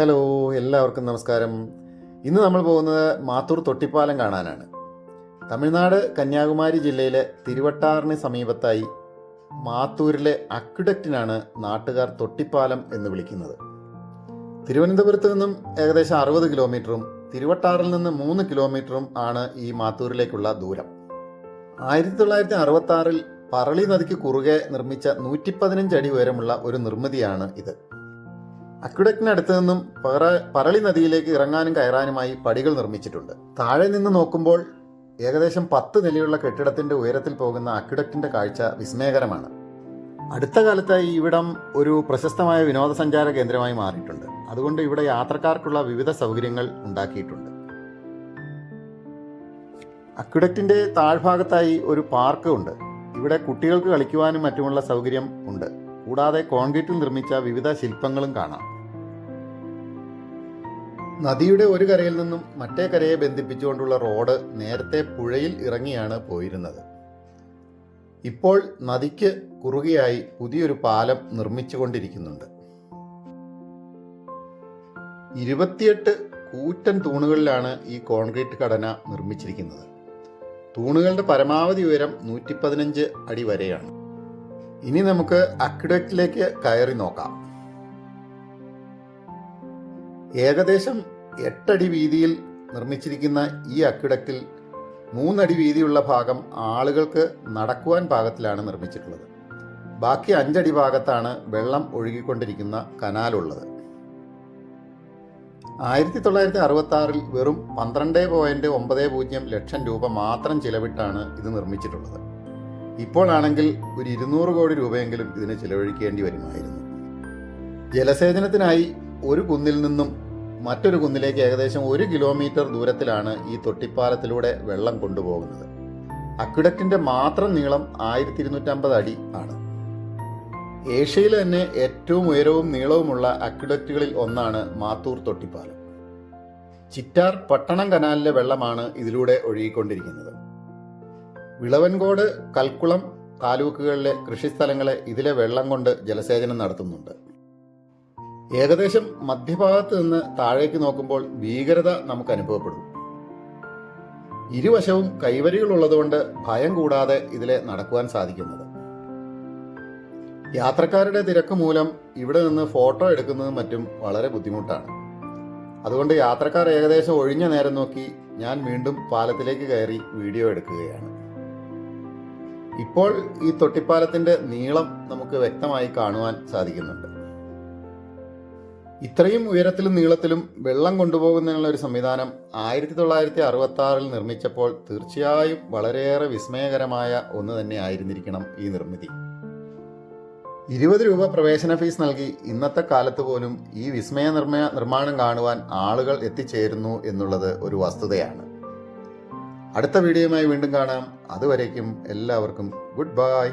Hello എല്ലാവർക്കും നമസ്കാരം. ഇന്ന് നമ്മൾ പോകുന്നത് മാത്തൂർ തൊട്ടിപ്പാലം കാണാനാണ്. തമിഴ്നാട് കന്യാകുമാരി ജില്ലയിലെ തിരുവട്ടാറിന് സമീപത്തായി മാത്തൂരിലെ അക്വിഡക്റ്റിനാണ് നാട്ടുകാർ തൊട്ടിപ്പാലം എന്ന് വിളിക്കുന്നത്. തിരുവനന്തപുരത്ത് നിന്നും ഏകദേശം അറുപത് കിലോമീറ്ററും തിരുവട്ടാറിൽ നിന്ന് മൂന്ന് കിലോമീറ്ററും ആണ് ഈ മാത്തൂരിലേക്കുള്ള ദൂരം. ആയിരത്തി തൊള്ളായിരത്തി അറുപത്തി പറളി നദിക്ക് കുറുകെ നിർമ്മിച്ച നൂറ്റി പതിനഞ്ച് അടി ഉയരമുള്ള ഒരു നിർമ്മിതിയാണ് ഇത്. അക്വിഡക്റ്റിനടുത്ത് നിന്നും പറ- പറളി നദിയിലേക്ക് ഇറങ്ങാനും കയറാനുമായി പടികൾ നിർമ്മിച്ചിട്ടുണ്ട്. താഴെ നിന്ന് നോക്കുമ്പോൾ ഏകദേശം പത്ത് നിലയുള്ള കെട്ടിടത്തിന്റെ ഉയരത്തിൽ പോകുന്ന അക്വിഡക്റ്റിന്റെ കാഴ്ച വിസ്മയകരമാണ്. അടുത്ത കാലത്തായി ഇവിടം ഒരു പ്രശസ്തമായ വിനോദസഞ്ചാര കേന്ദ്രമായി മാറിയിട്ടുണ്ട്. അതുകൊണ്ട് ഇവിടെ യാത്രക്കാർക്കുള്ള വിവിധ സൗകര്യങ്ങൾ ഉണ്ടാക്കിയിട്ടുണ്ട്. അക്വിഡക്റ്റിന്റെ താഴ്ഭാഗത്തായി ഒരു പാർക്ക് ഉണ്ട്. ഇവിടെ കുട്ടികൾക്ക് കളിക്കുവാനും മറ്റുമുള്ള സൗകര്യം ഉണ്ട്. കൂടാതെ കോൺക്രീറ്റിൽ നിർമ്മിച്ച വിവിധ ശില്പങ്ങളും കാണാം. നദിയുടെ ഒരു കരയിൽ നിന്നും മറ്റേ കരയെ ബന്ധിപ്പിച്ചുകൊണ്ടുള്ള റോഡ് നേരത്തെ പുഴയിൽ ഇറങ്ങിയാണ് പോയിരുന്നത്. ഇപ്പോൾ നദിക്ക് കുറുകയായി പുതിയൊരു പാലം നിർമ്മിച്ചുകൊണ്ടിരിക്കുന്നുണ്ട്. ഇരുപത്തിയെട്ട് കൂറ്റൻ തൂണുകളിലാണ് ഈ കോൺക്രീറ്റ് ഘടന നിർമ്മിച്ചിരിക്കുന്നത്. തൂണുകളുടെ പരമാവധി ഉയരം നൂറ്റി അടി വരെയാണ്. ഇനി നമുക്ക് അക്വിഡക്റ്റിലേക്ക് കയറി നോക്കാം. ഏകദേശം എട്ടടി വീതിയിൽ നിർമ്മിച്ചിരിക്കുന്ന ഈ അക്വിഡക്റ്റിൽ മൂന്നടി വീതിയുള്ള ഭാഗം ആളുകൾക്ക് നടക്കുവാൻ പാകത്തിലാണ് നിർമ്മിച്ചിട്ടുള്ളത്. ബാക്കി അഞ്ചടി ഭാഗത്താണ് വെള്ളം ഒഴുകിക്കൊണ്ടിരിക്കുന്ന കനാലുള്ളത്. ആയിരത്തി തൊള്ളായിരത്തി അറുപത്തി ആറിൽ വെറും പന്ത്രണ്ട് പോയിന്റ് ഒമ്പത് പൂജ്യം ലക്ഷം രൂപ മാത്രം ചിലവിട്ടാണ് ഇത് നിർമ്മിച്ചിട്ടുള്ളത്. ഇപ്പോഴാണെങ്കിൽ ഒരു ഇരുന്നൂറ് കോടി രൂപയെങ്കിലും ഇതിന് ചിലവഴിക്കേണ്ടി വരുമായിരുന്നു. ജലസേചനത്തിനായി ഒരു കുന്നിൽ നിന്നും മറ്റൊരു കുന്നിലേക്ക് ഏകദേശം ഒരു കിലോമീറ്റർ ദൂരത്തിലാണ് ഈ തൊട്ടിപ്പാലത്തിലൂടെ വെള്ളം കൊണ്ടുപോകുന്നത്. അക്വിഡക്റ്റിന്റെ മാത്രം നീളം ആയിരത്തി ഇരുന്നൂറ്റമ്പത് അടി ആണ്. ഏഷ്യയിലെ തന്നെ ഏറ്റവും ഉയരവും നീളവുമുള്ള അക്വിഡക്റ്റുകളിൽ ഒന്നാണ് മാത്തൂർ തൊട്ടിപ്പാലം. ചിറ്റാർ പട്ടണം കനാലിലെ വെള്ളമാണ് ഇതിലൂടെ ഒഴുകിക്കൊണ്ടിരിക്കുന്നത്. വിളവൻകോട് കൽക്കുളം താലൂക്കുകളിലെ കൃഷിസ്ഥലങ്ങളെ ഇതിലെ വെള്ളം കൊണ്ട് ജലസേചനം നടത്തുന്നുണ്ട്. ഏകദേശം മധ്യഭാഗത്ത് നിന്ന് താഴേക്ക് നോക്കുമ്പോൾ ഭീകരത നമുക്ക് അനുഭവപ്പെടും. ഇരുവശവും കൈവരികളുള്ളതുകൊണ്ട് ഭയം കൂടാതെ ഇതിലെ നടക്കുവാൻ സാധിക്കുന്നത്. യാത്രക്കാരുടെ തിരക്ക് മൂലം ഇവിടെ നിന്ന് ഫോട്ടോ എടുക്കുന്നതും മറ്റും വളരെ ബുദ്ധിമുട്ടാണ്. അതുകൊണ്ട് യാത്രക്കാർ ഏകദേശം ഒഴിഞ്ഞ നേരം നോക്കി ഞാൻ വീണ്ടും പാലത്തിലേക്ക് കയറി വീഡിയോ എടുക്കുകയാണ്. ഇപ്പോൾ ഈ തൊട്ടിപ്പാലത്തിന്റെ നീളം നമുക്ക് വ്യക്തമായി കാണുവാൻ സാധിക്കുന്നുണ്ട്. ഇത്രയും ഉയരത്തിലും നീളത്തിലും വെള്ളം കൊണ്ടുപോകുന്നതിനുള്ള ഒരു സംവിധാനം ആയിരത്തി തൊള്ളായിരത്തി അറുപത്തി ആറിൽ നിർമ്മിച്ചപ്പോൾ തീർച്ചയായും വളരെയേറെ വിസ്മയകരമായ ഒന്ന് തന്നെ ആയിരുന്നിരിക്കണം ഈ നിർമ്മിതി. ഇരുപത് രൂപ പ്രവേശന ഫീസ് നൽകി ഇന്നത്തെ കാലത്ത് പോലും ഈ വിസ്മയ നിർമ്മ നിർമ്മാണം കാണുവാൻ ആളുകൾ എത്തിച്ചേരുന്നു എന്നുള്ളത് ഒരു വസ്തുതയാണ്. അടുത്ത വീഡിയോയുമായി വീണ്ടും കാണാം. അതുവരേക്കും എല്ലാവർക്കും ഗുഡ് ബൈ.